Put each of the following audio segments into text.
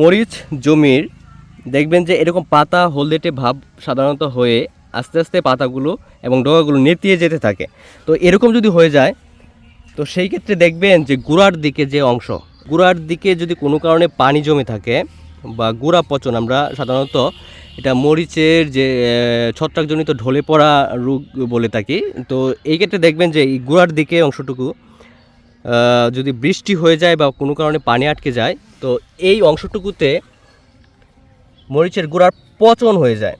মরিচ, জমির, দেখবেন যে এরকম পাতা হলদেটে ভাব সাধারণত হয়ে আস্তে আস্তে পাতাগুলো এবং ডগাগুলো নেতিয়ে যেতে থাকে। তো এরকম যদি হয়ে যায়, তো সেই ক্ষেত্রে দেখবেন যে গুড়ার দিকে যে অংশ, গুড়ার দিকে যদি কোনো কারণে পানি জমে থাকে বা গুড়া পচন, আমরা সাধারণত এটা মরিচের যে ছত্রাকজনিত ঢলে পড়া রোগ বলে থাকি। তো এই ক্ষেত্রে দেখবেন যে এই গুড়ার দিকে অংশটুকু যদি বৃষ্টি হয়ে যায় বা কোনো কারণে পানি আটকে যায়, তো এই অংশটুকুতে মরিচের গুঁড়ার পচন হয়ে যায়।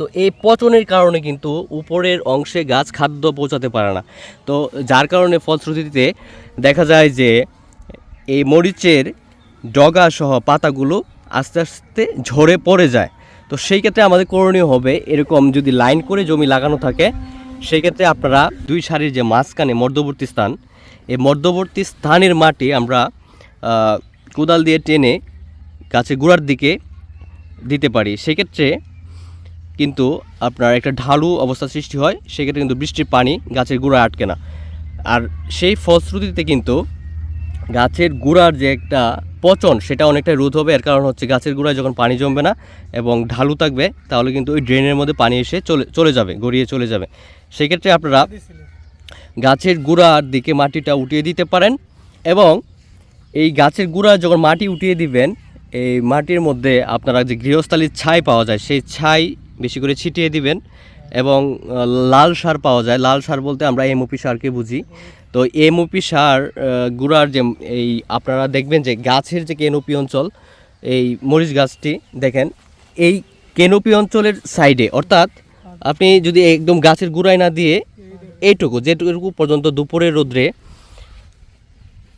তো এই পচনের কারণে কিন্তু উপরের অংশে গাছ খাদ্য পৌঁছাতে পারে না। তো যার কারণে ফলশ্রুতিতে দেখা যায় যে এই মরিচের ডগা সহ পাতাগুলো আস্তে আস্তে ঝরে পড়ে যায়। তো সেই ক্ষেত্রে আমাদের করণীয় হবে এরকম যদি লাইন করে জমি লাগানো থাকে সেই ক্ষেত্রে আপনারা দুই সারির যে মাঝখানে মধ্যবর্তী স্থান, এই মধ্যবর্তী স্থানের মাটি আমরা কোদাল দিয়ে টেনে গাছের গোড়ার দিকে দিতে পারি। সেক্ষেত্রে কিন্তু আপনার একটা ঢালু অবস্থা সৃষ্টি হয়, সেক্ষেত্রে কিন্তু বৃষ্টির পানি গাছের গোড়ায় আটকে না। আর সেই ফলশ্রুতিতে কিন্তু গাছের গোড়ার যে একটা পচন, সেটা অনেকটাই রোধ হবে। এর কারণ হচ্ছে গাছের গুঁড়ায় যখন পানি জমবে না এবং ঢালু থাকবে, তাহলে কিন্তু ওই ড্রেনের মধ্যে পানি এসে চলে চলে যাবে, গড়িয়ে চলে যাবে। সেক্ষেত্রে আপনারা গাছের গুঁড়ার দিকে মাটিটা উঠিয়ে দিতে পারেন এবং এই গাছের গুঁড়া যখন মাটি উঠিয়ে দিবেন, এই মাটির মধ্যে আপনারা যে গৃহস্থালির ছাই পাওয়া যায়, সেই ছাই বেশি করে ছিটিয়ে দিবেন এবং লাল সার পাওয়া যায়। লাল সার বলতে আমরা এমওপি সারকে বুঝি। তো এমওপি সার গুঁড়ার যে এই আপনারা দেখবেন যে গাছের যে কেনোপি অঞ্চল, এই মরিচ গাছটি দেখেন, এই কেনোপি অঞ্চলের সাইডে অর্থাৎ আপনি যদি একদম গাছের গুঁড়ায় না দিয়ে এইটুকু, যেটুকু পর্যন্ত দুপুরের রোদ্রে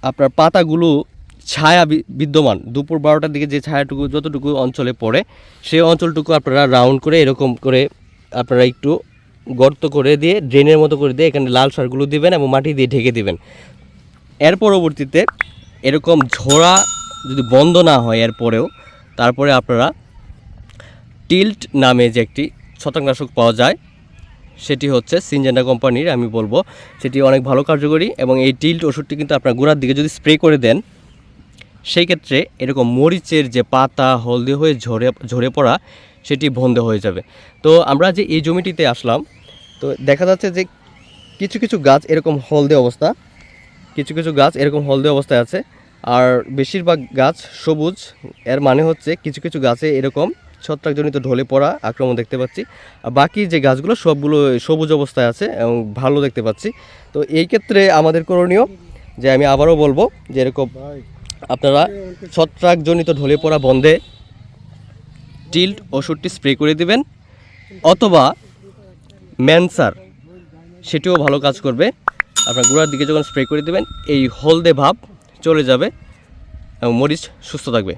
আপনার পাতাগুলো ছায়া বিদ্যমান, দুপুর বারোটার দিকে যে ছায়াটুকু, যতটুকু অঞ্চলে পড়ে, সেই অঞ্চলটুকু আপনারা রাউন্ড করে এরকম করে আপনারা একটু গর্ত করে দিয়ে, ড্রেনের মতো করে দিয়ে এখানে লাল সারগুলো দিবেন এবং মাটি দিয়ে ঢেকে দিবেন। এর পরবর্তীতে এরকম ঝোড়া যদি বন্ধ না হয় এরপরেও তারপরে আপনারা টিল্ট নামে যে একটি ছত্রাকনাশক পাওয়া যায়, সেটি হচ্ছে সিনজেন্ডা কোম্পানির, আমি বলব, সেটি অনেক ভালো কার্যকরী এবং এই টিল্ট ওষুধটি কিন্তু আপনার গোড়ার দিকে যদি স্প্রে করে দেন, সেই ক্ষেত্রে এরকম মরিচের যে পাতা হলদে হয়ে ঝরে ঝরে পড়া, সেটি বন্ধ হয়ে যাবে। তো আমরা যে এই জমিটিতে আসলাম তো দেখা যাচ্ছে যে কিছু কিছু গাছ এরকম হলদে অবস্থা, কিছু কিছু গাছ এরকম হলদে অবস্থায় আছে, আর বেশিরভাগ গাছ সবুজ, এর মানে হচ্ছে কিছু কিছু গাছে এরকম ছত্রাকজনিত ঢলে পড়া আক্রমণ দেখতে পাচ্ছি, আর বাকি যে গাছগুলো সবগুলো সবুজ অবস্থায় আছে এবং ভালো দেখতে পাচ্ছি। তো এই ক্ষেত্রে আমাদের করণীয় যে আমি আবারও বলব যে এরকম আপনারা ছত্রাকজনিত ঢলে পড়া বন্ধে টিল্ট ওষুধটি স্প্রে করে দিবেন, অথবা ম্যানসার সেটিও ভালো কাজ করবে। আপনার গোড়ার দিকে যখন স্প্রে করে দেবেন, এই হলদে ভাব চলে যাবে এবং মরিচ সুস্থ থাকবে।